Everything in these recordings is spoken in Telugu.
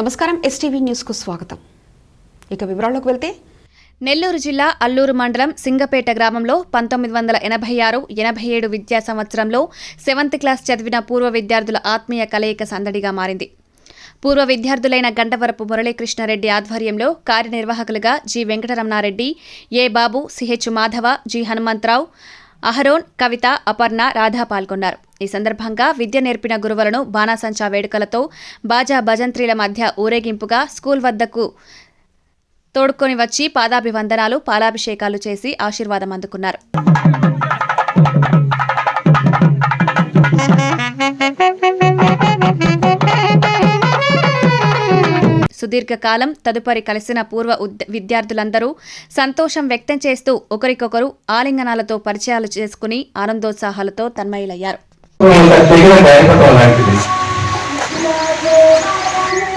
నమస్కారం ఎస్టీవీ న్యూస్కు స్వాగతం. ఇక వివరాల్లోకి వెళ్తే నెల్లూరు జిల్లా అల్లూరు మండలం సింగపేట గ్రామంలో పంతొమ్మిది వందల ఎనభై ఆరు ఎనభై ఏడు విద్యా సంవత్సరంలో సెవెంత్ క్లాస్ చదివిన పూర్వ విద్యార్థుల ఆత్మీయ కలయిక సందడిగా మారింది. పూర్వ విద్యార్థులైన గంటవరపు మురళీకృష్ణారెడ్డి ఆధ్వర్యంలో కార్యనిర్వాహకులుగా G. Venkataramanareddy A. Babu C H Madhava G. Hanumantharao Aaron Kavitha Aparna Radha పాల్గొన్నారు. ఈ సందర్భంగా విద్య నేర్పిన గురువులను బాణాసంచా వేడుకలతో బాజా భజంత్రీల మధ్య ఊరేగింపుగా స్కూల్ వద్దకు తోడుకొని వచ్చి పాదాభివందనాలు పాలాభిషేకాలు చేసి ఆశీర్వాదం అందుకున్నారు. సుదీర్ఘకాలం తదుపరి కలిసిన పూర్వ విద్యార్థులందరూ సంతోషం వ్యక్తం చేస్తూ ఒకరికొకరు ఆలింగనాలతో పరిచయాలు చేసుకుని ఆనందోత్సాహాలతో తన్మయులయ్యారు. ఒక తెగిన లాంటిది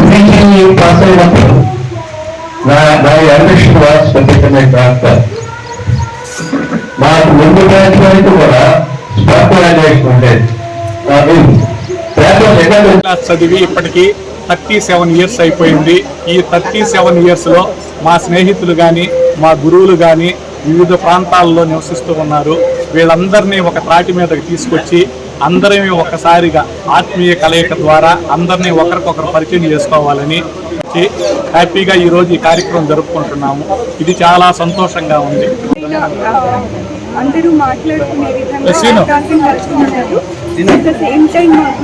పీజీ పాస్ అయినప్పుడు నా నా అంబిషన్ వాస్ ప్రత్యేకమైన నాకు ముందు బ్యాచ్ వరకు కూడా స్పాట్లైజేషన్ ఉండేది క్లాస్ చదివి ఇప్పటికీ థర్టీ సెవెన్ ఇయర్స్ అయిపోయింది ఈ థర్టీ సెవెన్ ఇయర్స్లో మా స్నేహితులు కానీ మా గురువులు కానీ వివిధ ప్రాంతాల్లో నివసిస్తూ ఉన్నారు వీళ్ళందరినీ ఒక త్రాటి మీదకి తీసుకొచ్చి అందరినీ ఒక్కసారిగా ఆత్మీయ కలయిక ద్వారా అందరినీ ఒకరికొకరు పరిచయం చేసుకోవాలని హ్యాపీగా ఈరోజు ఈ కార్యక్రమం జరుపుకుంటున్నాము. ఇది చాలా సంతోషంగా ఉంది. అందరూ మాట్లాడుకునే విధంగా లసీను. అవకాశం కల్పించారు. అట్ ద సేమ్ టైం మాకు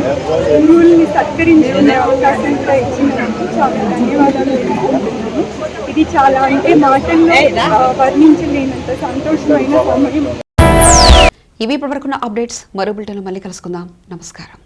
గురువుల్ని సత్కరించుకునే అవకాశం కూడా ఇచ్చినందుకు చాలా ధన్యవాదాలు ఇది చాలా అంటే మాటల్లో వర్ణించలేనంత సంతోషమైన సమయం. ఇవి ఇప్పటివరకున్న అప్డేట్స్ మరో బులెటిన్లో మళ్ళీ కలుసుకుందాం. నమస్కారం.